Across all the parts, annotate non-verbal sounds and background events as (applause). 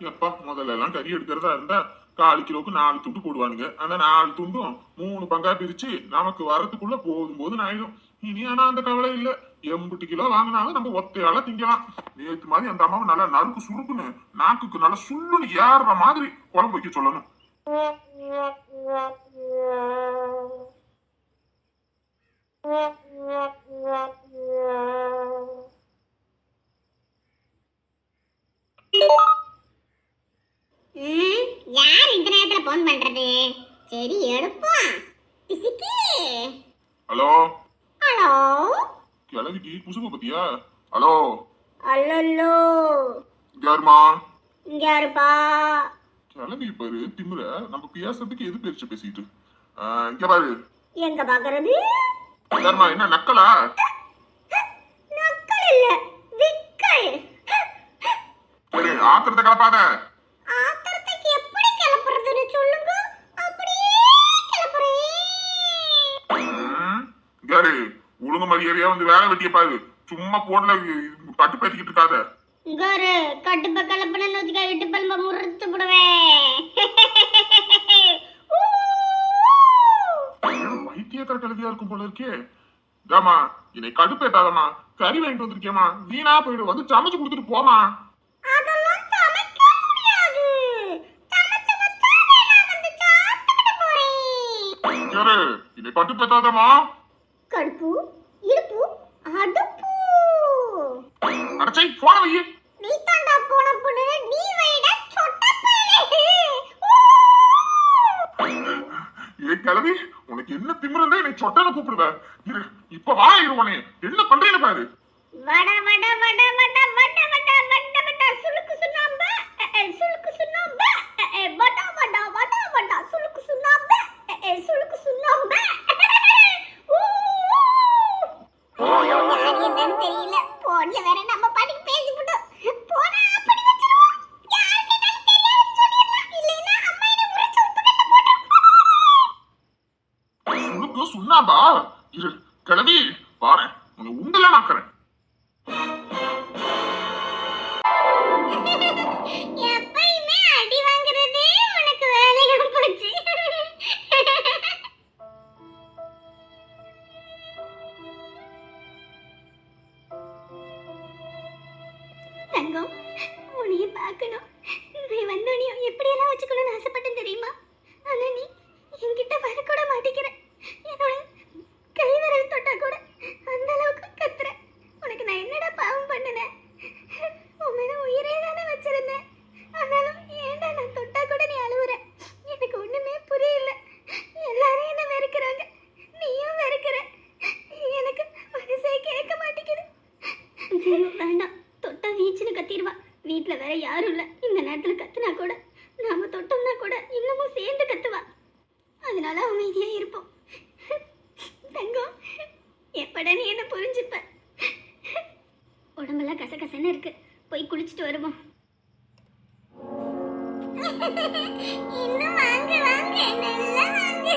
எப்பா முதல்ல எல்லாம் கறி எடுக்கிறதா இருந்தா கால் கிலோக்கு நாலு துண்டு போடுவானுங்க. அந்த நாலு துண்டும் மூணு பங்கா பிரிச்சு நமக்கு வரத்துக்குள்ள போதும் போது ஆயிடும். இனி ஆனா அந்த கவலை இல்ல. எண்பட்டு கிலோ வாங்கினாலும் நம்ம ஒத்தையால திங்கலாம். நேற்று மாதிரி அந்த அம்மாவை நல்லா நறுக்கு சுருக்குன்னு நாக்குக்கு நல்லா சுள்ளுன்னு ஏறுற மாதிரி குழம்பு வைக்க சொல்லணும். Yeah. (laughs) குசும்பு பத்தியா? ஹலோ? அல்லல்லோ யாருமா இங்க யாருப்பா? கிளவி பாரு திமுற நம்ம பேசுறதுக்கு எது பேச்சு பேசிட்டு? இங்க பாரு. எங்க பாக்குறது? யாருமா என்ன நக்கலா? நக்கல் இல்ல விக்கல். சரி ஆத்திரத்தை கலப்பாத ஆத்திரத்துக்கு எப்படி கிளப்புறதுன்னு சொல்லுங்க. அப்படியே கிளப்புறேன். இங்க பாரு. ஒழுங்கு மரியாதையா வந்து வேலை வெட்டிய பாரு. சும்மா போடல கட்டு பேத்திக்கிட்டு இருக்காத. இங்காரு கட்டுப்ப கலப்பணும்னு வச்சுக்க இட்டு பல்ப முறிச்சு பைத்தியக்கார கழுதியா இருக்கும் போல இருக்கே. ஏமா என்னை கடுப்பேத்தாதம்மா. கறி வாங்கிட்டு வந்திருக்கேமா வீணா போயிடு வந்து சமைச்சு கொடுத்துட்டு போமா அதெல்லாம் சமைக்க முடியாது. கடுப்பு இடுப்பு அடுப்பு அடச்சை போன வையே நீ தாண்டா போன பொண்ணு நீ வைடா சொட்ட ஏ கிளவி உனக்கு என்ன திமிருந்தா என்னை சொட்டன கூப்பிடுவ இரு இப்ப வா இருவனே என்ன பண்றேன்னு பாரு வட வட வட வட வட வட வட வட சுளுக்கு சுண்ணாம்ப சுளுக்கு சுண்ணாம்ப வட வட வட வட சுளுக்கு சுண்ணாம்ப சுளுக்கு சுண்ணாம்ப என்னன்னு தெரியல. போன்ல வேற நம்ம பாட்டுக்கு பேசிவிட்டோம். போனா அப்படி வச்சிருவோம். யார் கேட்டாலும் தெரியாதுன்னு சொல்லிடலாம். இல்லைன்னா அம்மா என்ன உப்பு போட்டு சுண்ணாம்பா? இரு கிளவி பாரு பார்க்கணும். நீ வந்தோனையும் எப்படியெல்லாம் வச்சுக்கணும்னு ஆசைப்பட்டேன் தெரியுமா? ஆனா நீ என்கிட்ட வரக்கூட மாட்டேங்கிறேன் என்னோட கை விரல் தொட்டா கூட அந்த அளவுக்கு கத்துற உனக்கு நான் என்னடா பாவம் பண்ணினேன் உன் மேல உயிரே தானே வச்சிருந்தேன் ஆனாலும் ஏன்டா நான் தொட்டா கூட நீ அழுவுற எனக்கு ஒண்ணுமே புரியல எல்லாரும் என்ன வெறுக்கிறாங்க நீயும் வெறுக்கிற எனக்கு மனசே கேட்க மாட்டேங்குது ஐயோ, வேண்டாம் தொட்டா வீச்சுன்னு கத்திடுவா வீட்ல வேற யாரும் இல்ல. இந்த நேரத்துல கத்துனா கூட நாம தொட்டோம்னா கூட இன்னமும் சேர்ந்து கத்துவா. அதனால அமைதியா இருப்போம். தங்கம் எப்படா நீ என்ன புரிஞ்சுப்ப? உடம்பெல்லாம் கசகசன்னு இருக்கு. போய் குளிச்சுட்டு வருவோம். இன்னும் வாங்க வாங்க நல்லா வாங்க.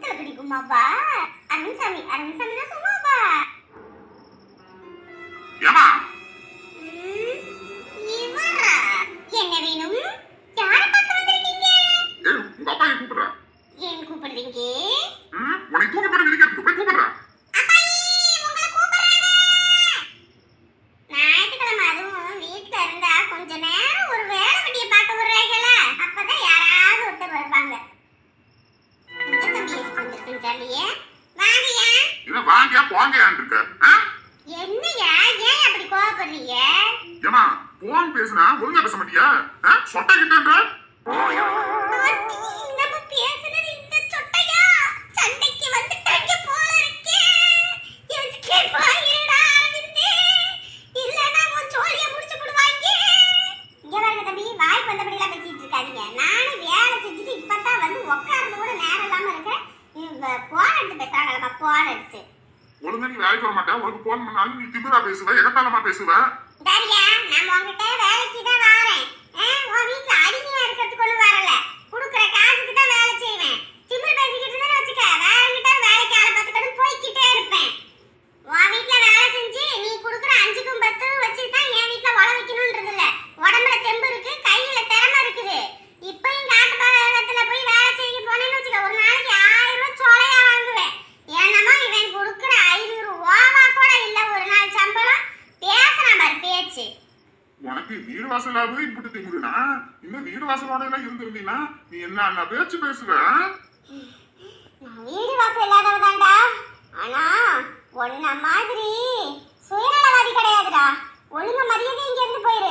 முத்தல பிடிக்குமாப்பா அருண்சாமி அருண்சாமி சும்மாப்பா ஏமா எதுக்கு வந்திருக்குன்னு தெரியலையே வாங்கய்யா. என்ன வாங்க போங்கயான் இருக்க ஏன் அப்படி கோவப்படுறீங்க? ஏமா போன் பேசுனா ஒழுங்கா பேச மாட்டியா? சொட்டை கிட்டன்ற நம்ம பேசுனது இந்த சொட்டையா? சண்டைக்கு வந்துட்டாங்க போல இருக்கே. எதுக்கே பாருடா அரவிந்த்? இல்லனா உன் ஜோலிய முடிச்சு விடுவாங்க இங்க பாருங்க தம்பி வாய் வந்தபடி எல்லாம் பேசிட்டு இருக்காதீங்க. நானும் வேலை செஞ்சுட்டு இப்பதான் வந்து உட்கார்ந்து கூட நேரம் இல்லாம இருக்கேன். போன் எடுத்து பேசுறாங்களா போன் எடுத்து. ஒழுங்கா நீ வேலைக்கு வர மாட்டா உனக்கு போன் பண்ணாலும் நீ திமிரா பேசுவ எகத்தாளமா பேசுவ? தாரியா நான் உன்கிட்ட வேலைக்கு தான் வரேன். உன் வீட்ல அடிமையா இருக்கிறதுக்கு ஒண்ணு வரல. குடுக்குற காசுக்கு தான் வேலை செய்வேன். திமிரு பேசிக்கிட்டு இருந்தா வச்சுக்க வேற கிட்ட வேலைக்கு ஆளை போய்க்கிட்டே இருப்பேன். உன் வீட்ல வேலை செஞ்சு நீ குடுக்குற அஞ்சுக்கும் பத்தும் வச்சு தான் என் வீட்ல உழ வைக்கணும்ன்றது இல்ல உடம்புல தெம்பு இருக்கு கையில திறமை இருக்குது இப்பயும் காட்டு பாகத்துல போய் வேலை செய்ய போனேன்னு வச்சுக்க ஒரு நாளைக்கு ஆயிரம் ரூபாய் சோலையா வாங்குவேன் ஏன்னமோ இவன் கொடுக்குற ஐநூறு ஓவா கூட இல்ல ஒரு நாள் சம்பளம் பேசுறான் பாரு பேச்சு உனக்கு வீடு வாசலாவது இப்படி இன்னும் வீடு வாசலோட எல்லாம் இருந்திருந்தீங்கன்னா நீ என்ன அண்ணா பேச்சு பேசுவ? நான் வீடு வாசல் இல்லாதவதாண்டா ஆனா ஒன்ன மாதிரி சுயநலவாதி கிடையாதுடா. ஒழுங்க மரியாதை இங்க இருந்து போயிரு.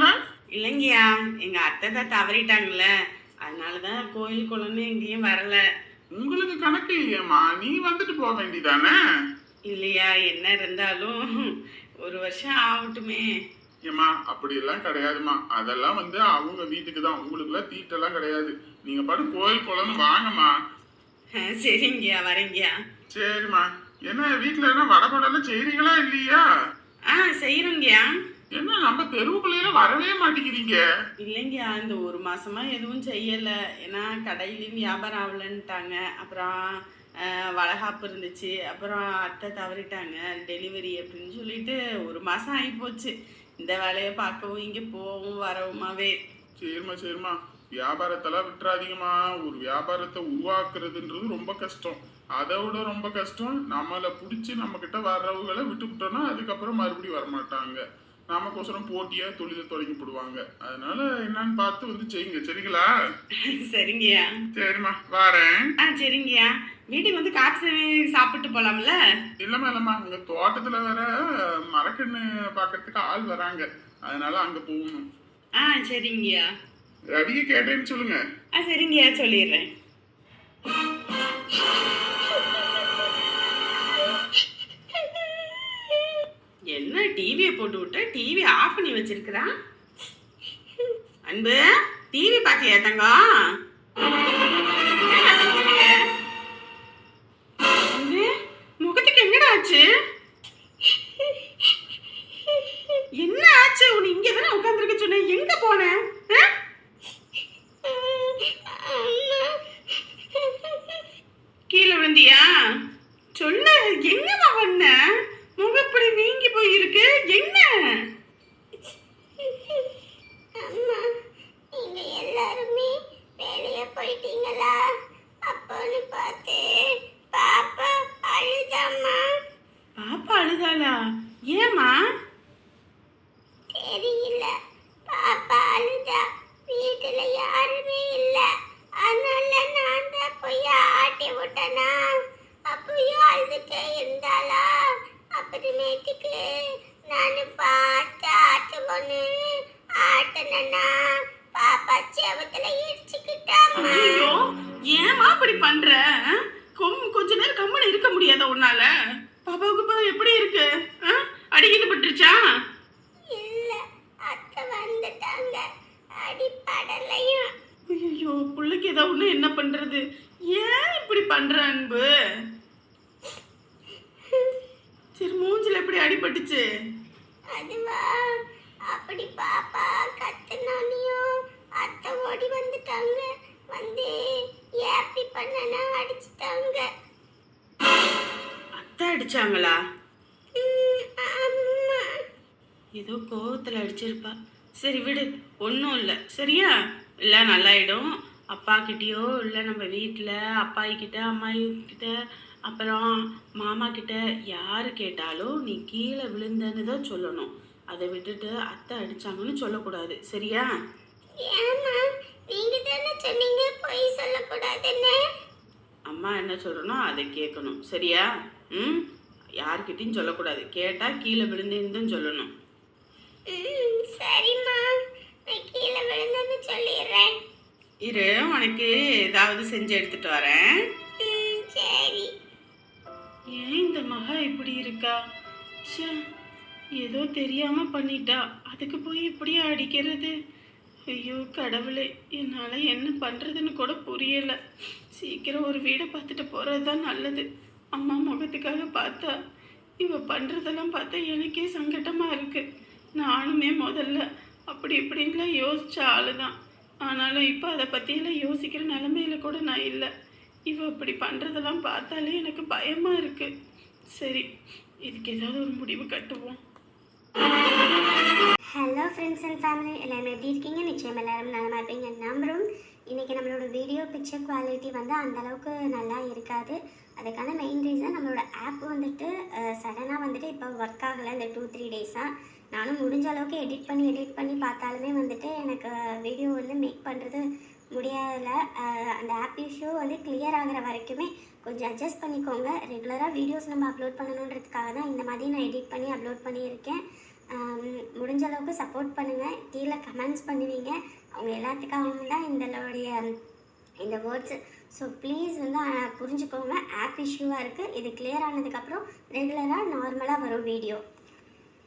வரல இல்லைங்கய்யா. எங்க அத்தை தான் தவறிட்டாங்கல்ல. அதனாலதான் கோயில் குளம்னு எங்கேயும் வரல. உங்களுக்கு கணக்கு இல்லையம்மா. நீ வந்துட்டு போக வேண்டியதானே? இல்லையா. என்ன இருந்தாலும் ஒரு வருஷம் ஆகட்டுமே. ஏம்மா அப்படியெல்லாம் கிடையாதும்மா. அதெல்லாம் வந்து அவங்க வீட்டுக்கு தான். உங்களுக்குலாம் தீட்டெல்லாம் கிடையாது. நீங்க பாட்டு கோயில் குளம்னு வாங்கம்மா. சரிங்கய்யா. வரேங்கய்யா. சரிம்மா. என்ன வீட்டுல என்ன வடபடலாம் செய்றீங்களா இல்லையா? ஆ செய்யறோங்கய்யா என்ன நம்ம தெருவுக்குள்ளேயே வரவே மாட்டேங்கிறீங்க. இல்லைங்கய்யா இந்த ஒரு மாசமா எதுவும் செய்யல. ஏன்னா கடையிலயும் வியாபாரம் ஆகலன்ட்டாங்க அப்புறம் வளகாப்பு இருந்துச்சு. அப்புறம் அத்தை தவறிட்டாங்க. டெலிவரி அப்படின்னு சொல்லிட்டு ஒரு மாசம் ஆகி போச்சு இந்த வேலையை பார்க்கவும் இங்கே போகவும் வரவுமாவே. சரிம்மா சரிம்மா. வியாபாரத்தெல்லாம் விட்டுறாதீங்கம்மா. ஒரு வியாபாரத்தை உருவாக்குறதுன்றது ரொம்ப கஷ்டம். அதை விட ரொம்ப கஷ்டம் நம்மளை பிடிச்சி நம்ம கிட்ட வர்றவங்களை விட்டு விட்டோம்னா அதுக்கப்புறம் மறுபடியும் வரமாட்டாங்க. நமக்கோசரம் போட்டியா தொழிலை தொடங்கி போடுவாங்க அதனால என்னன்னு பார்த்து வந்து செய்யுங்க. சரிங்களா? (laughs) சரிங்கய்யா. சரிம்மா வாரேன். ஆ சரிங்கய்யா. வீட்டுக்கு வந்து காசு சாப்பிட்டு போலாம்ல? இல்லம்மா இல்லம்மா. உங்க தோட்டத்துல வேற மரக்கண்ணு பாக்குறதுக்கு ஆள் வராங்க. அதனால அங்க போகணும். ஆ சரிங்கய்யா. ரவியை கேட்டேன்னு சொல்லுங்க. ஆ சரிங்கய்யா சொல்லிடுறேன். டிவியை போட்டு விட்ட டிவி ஆஃப் பண்ணி வச்சிருக்கிறான். அன்பு டிவி பார்க்கலையா தங்கம்? முகத்துக்கு என்னடா ஆச்சு? என்ன ஆச்சு? உன்னை இங்க தானே உட்காந்துருக்க சொன்னேன். எங்க போன? கீழே விழுந்தியா? சொல்லு என்னம்மா பண்ண முகப்படி வீங்கி போயிருக்கு. என்ன? அம்மா நீங்க எல்லாருமே வெளியே போயிட்டீங்களா? அப்போன்னு பார்த்து பாப்பா அழுதாம்மா. பாப்பா அழுதாளா? ஏமா தெரியல. பாப்பா அழுதா. வீட்டுல யாருமே இல்ல. அதனால நான் தான் போய் ஆட்டி விட்டனா? அப்பயும் அழுதுட்டே இருந்தாளா? அப்புறமேட்டுக்கு நான் பார்த்து ஆட்டுவோன்னு ஆட்டினா பாப்பா செவத்துல இடிச்சுக்கிட்டாம்மா. ஐயோ ஏமா இப்படி பண்ற? கொம் கொஞ்ச நேரம் கம்மன் இருக்க முடியாதா உன்னால? பாப்பாவுக்கு இப்போ எப்படி இருக்கு? அடிக்கிட்டு பட்டுருச்சா? இல்ல அத்தை வந்துட்டாங்க. அடிப்படலையும் ஐயோ பிள்ளைக்கு ஏதோ ஒண்ணு என்ன பண்றது? ஏன் இப்படி பண்ற அன்பு? சரி மூஞ்சில எப்படி அடிபட்டுச்சு? அதுவா அப்படி பாப்பா கத்துனானியும் அத்தை ஓடி வந்துட்டாங்க வந்து ஏப்பி பண்ணனா அடிச்சிட்டாங்க அத்தை அடிச்சாங்களா? ஏதோ கோவத்துல அடிச்சிருப்பா. சரி விடு ஒன்றும் இல்லை. சரியா? இல்லை நல்லாயிடும். அப்பா கிட்டேயோ இல்லை நம்ம வீட்டில் அப்பாயி கிட்ட அம்மாயி கிட்ட அப்புறம் மாமா கிட்ட யார் கேட்டாலும் நீ கீழே விழுந்தன்னு தான் சொல்லணும். அதை விட்டுட்டு அத்தை அடிச்சாங்கன்னு சொல்லக்கூடாது. சரியா? ஏமா நீங்க தானே சொன்னீங்க பொய் சொல்லக்கூடாதுன்னு. அம்மா என்ன சொல்கிறனோ அதை கேட்கணும். சரியா? ம்? யார்கிட்டயும் சொல்லக்கூடாது. கேட்டால் கீழே விழுந்தேன்னு தான் சொல்லணும். சரிம்மா. நான் கீழே விழுந்தேன்னு சொல்லிடுறேன். இரு உனக்கு ஏதாவது செஞ்சு எடுத்துட்டு வரேன். இந்த மகா இப்படி இருக்கா? ச்சே ஏதோ தெரியாம பண்ணிட்டா. அதுக்கு போய் இப்படியா அடிக்கிறது? ஐயோ கடவுளே என்னால் என்ன பண்ணுறதுன்னு கூட புரியலை. சீக்கிரம் ஒரு வீடை பார்த்துட்டு போகிறது தான் நல்லது. அம்மா முகத்துக்காக பார்த்தா இவ பண்ணுறதெல்லாம் பார்த்தா எனக்கே சங்கட்டமாக இருக்கு. நானுமே முதல்ல அப்படி இப்படின்லாம் யோசிச்ச ஆளு தான் ஆனாலும் இப்போ அதை பற்றியெல்லாம் யோசிக்கிற நிலமையில கூட நான் இல்லை. இவ அப்படி பண்ணுறதெல்லாம் பார்த்தாலே எனக்கு பயமாக இருக்கு. சரி இதுக்கு ஏதாவது ஒரு முடிவு கட்டுவோம். ஹலோ ஃப்ரெண்ட்ஸ் அண்ட் ஃபேமிலி எல்லாரும் எப்படி இருக்கீங்க? நிச்சயம் எல்லாரும் நல்லா இருப்பீங்க. நம்புறோம் இன்றைக்கி நம்மளோட வீடியோ பிக்சர் குவாலிட்டி வந்து அந்தளவுக்கு நல்லா இருக்காது. அதுக்கான மெயின் ரீசன் நம்மளோட ஆப் வந்துட்டு சடனாக வந்துட்டு இப்போ ஒர்க் ஆகலை. இந்த டூ த்ரீ டேஸாக நானும் முடிஞ்ச அளவுக்கு எடிட் பண்ணி எடிட் பண்ணி பார்த்தாலுமே வந்துட்டு எனக்கு வீடியோ வந்து மேக் பண்ணுறது முடியலை. அந்த ஆப் இஷ்யூ வந்து கிளியர் ஆகிற வரைக்குமே கொஞ்சம் அட்ஜஸ்ட் பண்ணிக்கோங்க. ரெகுலராக வீடியோஸ் நம்ம அப்லோட் பண்ணணுன்றதுக்காக தான் இந்த மாதிரி நான் எடிட் பண்ணி அப்லோட் பண்ணியிருக்கேன். முடிஞ்ச அளவுக்கு சப்போர்ட் பண்ணுங்கள் கீழே கமெண்ட்ஸ் பண்ணுவீங்க. அவங்க எல்லாத்துக்காகவும் தான் இதனுடைய இந்த வேர்ட்ஸு ஸோ ப்ளீஸ் வந்து புரிஞ்சுக்கோங்க. ஆப் இஷ்யூவாக இருக்குது இது கிளியர் ஆனதுக்கப்புறம் ரெகுலராக நார்மலாக வரும் வீடியோ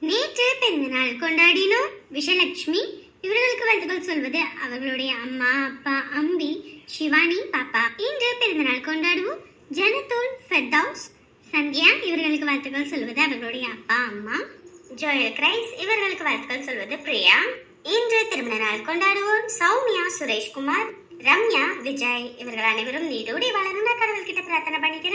நேற்று பிறந்த நாள் கொண்டாடினோம் விஷலட்சுமி. இவர்களுக்கு வாழ்த்துக்கள் சொல்வது அவர்களுடைய அம்மா அப்பா அம்பி சிவானி பாப்பா. இன்று பிறந்த நாள் கொண்டாடுவோம் ஜெனத்தூல் ஃபெர்தவுஸ் சந்தியா இவர்களுக்கு வாழ்த்துக்கள் சொல்வது அவர்களுடைய அப்பா அம்மா. ஜோயல் கிரைஸ் இவர்களுக்கு வாழ்த்துக்கள் சொல்வது பிரியா. இன்று திருமண நாள் கொண்டாடுவோர் சௌமியா சுரேஷ்குமார் ரம்யா விஜய் இவர்கள் அனைவரும் நீடோடி வளரும் நான் கடவுள்கிட்ட பிரார்த்தனை பண்ணிக்கிறேன்